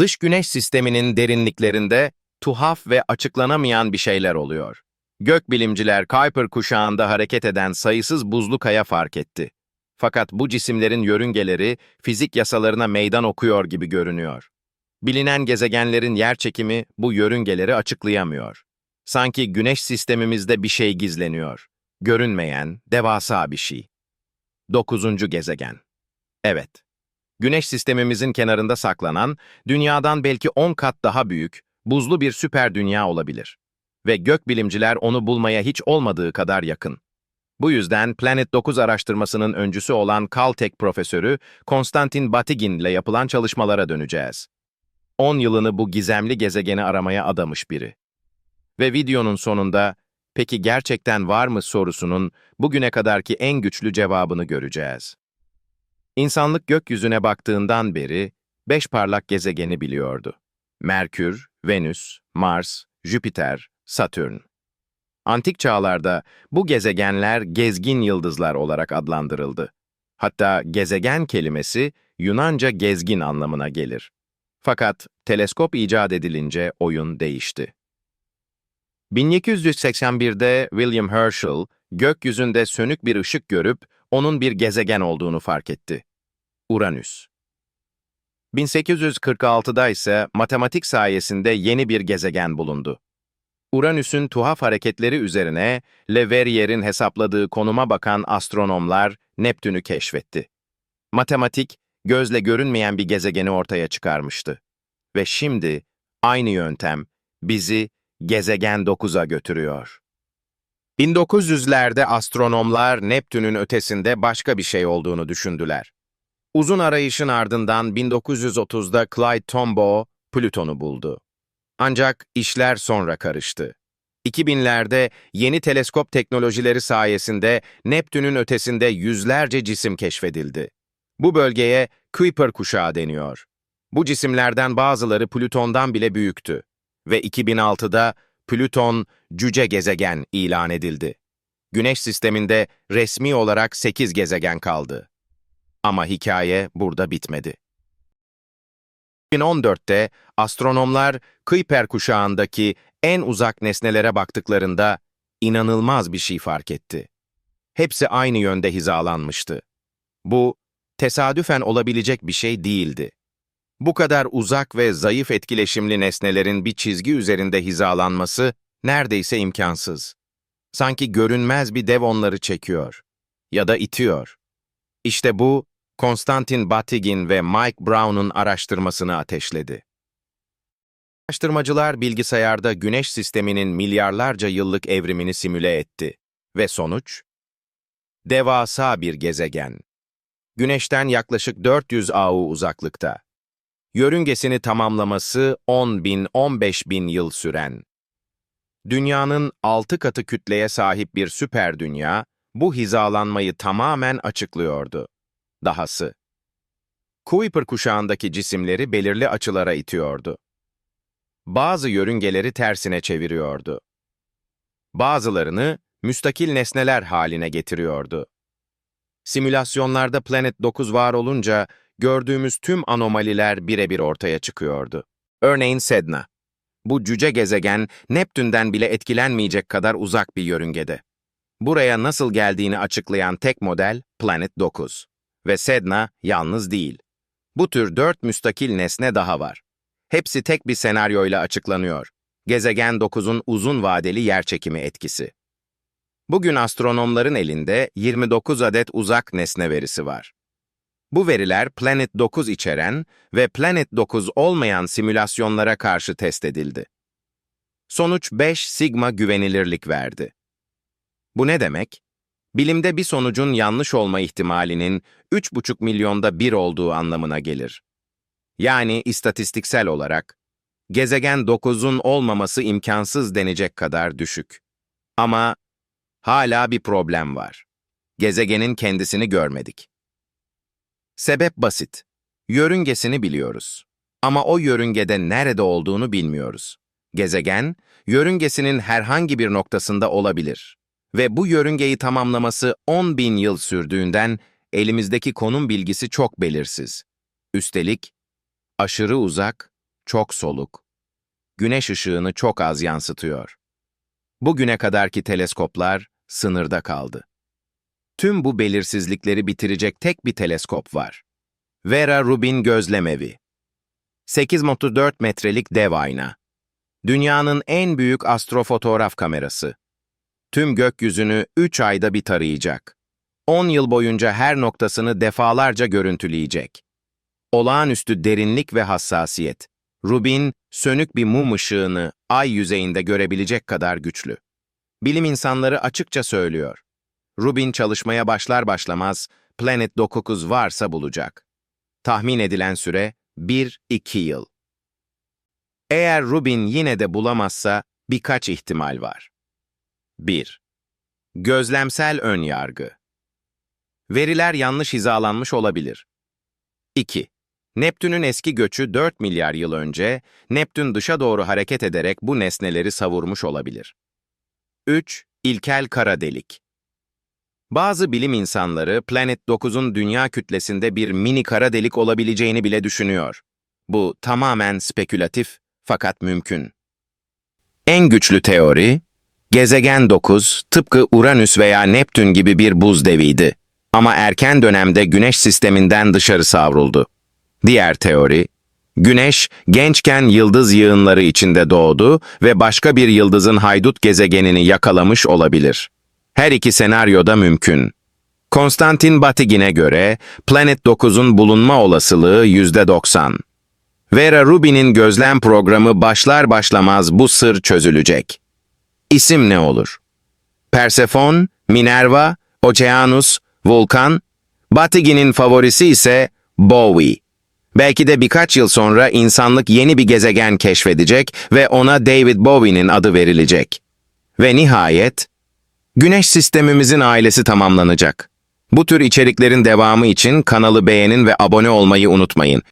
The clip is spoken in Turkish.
Dış güneş sisteminin derinliklerinde tuhaf ve açıklanamayan bir şeyler oluyor. Gökbilimciler Kuiper kuşağında hareket eden sayısız buzlu kaya fark etti. Fakat bu cisimlerin yörüngeleri fizik yasalarına meydan okuyor gibi görünüyor. Bilinen gezegenlerin yerçekimi bu yörüngeleri açıklayamıyor. Sanki güneş sistemimizde bir şey gizleniyor. Görünmeyen, devasa bir şey. Dokuzuncu gezegen. Evet. Güneş sistemimizin kenarında saklanan, dünyadan belki 10 kat daha büyük, buzlu bir süper dünya olabilir. Ve gökbilimciler onu bulmaya hiç olmadığı kadar yakın. Bu yüzden Planet 9 araştırmasının öncüsü olan Caltech profesörü Konstantin Batygin ile yapılan çalışmalara döneceğiz. 10 yılını bu gizemli gezegeni aramaya adamış biri. Ve videonun sonunda, peki gerçekten var mı sorusunun bugüne kadarki en güçlü cevabını göreceğiz. İnsanlık gökyüzüne baktığından beri beş parlak gezegeni biliyordu. Merkür, Venüs, Mars, Jüpiter, Satürn. Antik çağlarda bu gezegenler gezgin yıldızlar olarak adlandırıldı. Hatta gezegen kelimesi Yunanca gezgin anlamına gelir. Fakat teleskop icat edilince oyun değişti. 1781'de William Herschel, gökyüzünde sönük bir ışık görüp onun bir gezegen olduğunu fark etti. Uranüs. 1846'da ise matematik sayesinde yeni bir gezegen bulundu. Uranüs'ün tuhaf hareketleri üzerine Le Verrier'in hesapladığı konuma bakan astronomlar Neptün'ü keşfetti. Matematik, gözle görünmeyen bir gezegeni ortaya çıkarmıştı. Ve şimdi aynı yöntem bizi gezegen 9'a götürüyor. 1900'lerde astronomlar Neptün'ün ötesinde başka bir şey olduğunu düşündüler. Uzun arayışın ardından 1930'da Clyde Tombaugh Plüton'u buldu. Ancak işler sonra karıştı. 2000'lerde yeni teleskop teknolojileri sayesinde Neptün'ün ötesinde yüzlerce cisim keşfedildi. Bu bölgeye Kuiper kuşağı deniyor. Bu cisimlerden bazıları Plüton'dan bile büyüktü ve 2006'da Plüton cüce gezegen ilan edildi. Güneş sisteminde resmi olarak 8 gezegen kaldı. Ama hikaye burada bitmedi. 2014'te astronomlar Kuiper kuşağındaki en uzak nesnelere baktıklarında inanılmaz bir şey fark etti. Hepsi aynı yönde hizalanmıştı. Bu, tesadüfen olabilecek bir şey değildi. Bu kadar uzak ve zayıf etkileşimli nesnelerin bir çizgi üzerinde hizalanması neredeyse imkansız. Sanki görünmez bir dev onları çekiyor ya da itiyor. İşte bu, Konstantin Batygin ve Mike Brown'un araştırmasını ateşledi. Araştırmacılar bilgisayarda güneş sisteminin milyarlarca yıllık evrimini simüle etti ve sonuç? Devasa bir gezegen. Güneşten yaklaşık 400 AU uzaklıkta. Yörüngesini tamamlaması 10 bin, 15 bin yıl süren. Dünyanın 6 katı kütleye sahip bir süper dünya, bu hizalanmayı tamamen açıklıyordu. Dahası. Kuiper kuşağındaki cisimleri belirli açılara itiyordu. Bazı yörüngeleri tersine çeviriyordu. Bazılarını müstakil nesneler haline getiriyordu. Simülasyonlarda Planet 9 var olunca gördüğümüz tüm anomaliler birebir ortaya çıkıyordu. Örneğin Sedna. Bu cüce gezegen Neptün'den bile etkilenmeyecek kadar uzak bir yörüngede. Buraya nasıl geldiğini açıklayan tek model Planet 9. Ve Sedna yalnız değil. Bu tür dört müstakil nesne daha var. Hepsi tek bir senaryoyla açıklanıyor. Gezegen 9'un uzun vadeli yerçekimi etkisi. Bugün astronomların elinde 29 adet uzak nesne verisi var. Bu veriler Planet 9 içeren ve Planet 9 olmayan simülasyonlara karşı test edildi. Sonuç 5 sigma güvenilirlik verdi. Bu ne demek? Bilimde bir sonucun yanlış olma ihtimalinin 3,5 milyonda bir olduğu anlamına gelir. Yani istatistiksel olarak, gezegen 9'un olmaması imkansız denecek kadar düşük. Ama hala bir problem var. Gezegenin kendisini görmedik. Sebep basit. Yörüngesini biliyoruz. Ama o yörüngede nerede olduğunu bilmiyoruz. Gezegen, yörüngesinin herhangi bir noktasında olabilir. Ve bu yörüngeyi tamamlaması 10 bin yıl sürdüğünden elimizdeki konum bilgisi çok belirsiz. Üstelik aşırı uzak çok soluk, güneş ışığını çok az yansıtıyor. Bugüne kadarki teleskoplar sınırda kaldı. Tüm bu belirsizlikleri bitirecek tek bir teleskop var. Vera Rubin Gözlemevi. 8.4 metrelik dev ayna. Dünyanın en büyük astrofotoğraf kamerası. Tüm gökyüzünü 3 ayda bir tarayacak. 10 yıl boyunca her noktasını defalarca görüntüleyecek. Olağanüstü derinlik ve hassasiyet. Rubin, sönük bir mum ışığını ay yüzeyinde görebilecek kadar güçlü. Bilim insanları açıkça söylüyor. Rubin çalışmaya başlar başlamaz Planet 9 varsa bulacak. Tahmin edilen süre 1-2 yıl. Eğer Rubin yine de bulamazsa birkaç ihtimal var. 1. Gözlemsel ön yargı. Veriler yanlış hizalanmış olabilir. 2. Neptün'ün eski göçü 4 milyar yıl önce, Neptün dışa doğru hareket ederek bu nesneleri savurmuş olabilir. 3. İlkel kara delik. Bazı bilim insanları Planet 9'un dünya kütlesinde bir mini kara delik olabileceğini bile düşünüyor. Bu tamamen spekülatif fakat mümkün. En güçlü teori, gezegen 9 tıpkı Uranüs veya Neptün gibi bir buz deviydi ama erken dönemde Güneş sisteminden dışarı savruldu. Diğer teori, Güneş gençken yıldız yığınları içinde doğdu ve başka bir yıldızın haydut gezegenini yakalamış olabilir. Her iki senaryo da mümkün. Konstantin Batigin'e göre Planet 9'un bulunma olasılığı %90. Vera Rubin'in gözlem programı başlar başlamaz bu sır çözülecek. İsim ne olur? Persefon, Minerva, Oceanus, Vulkan, Batigin'in favorisi ise Bowie. Belki de birkaç yıl sonra insanlık yeni bir gezegen keşfedecek ve ona David Bowie'nin adı verilecek. Ve nihayet, Güneş sistemimizin ailesi tamamlanacak. Bu tür içeriklerin devamı için kanalı beğenin ve abone olmayı unutmayın.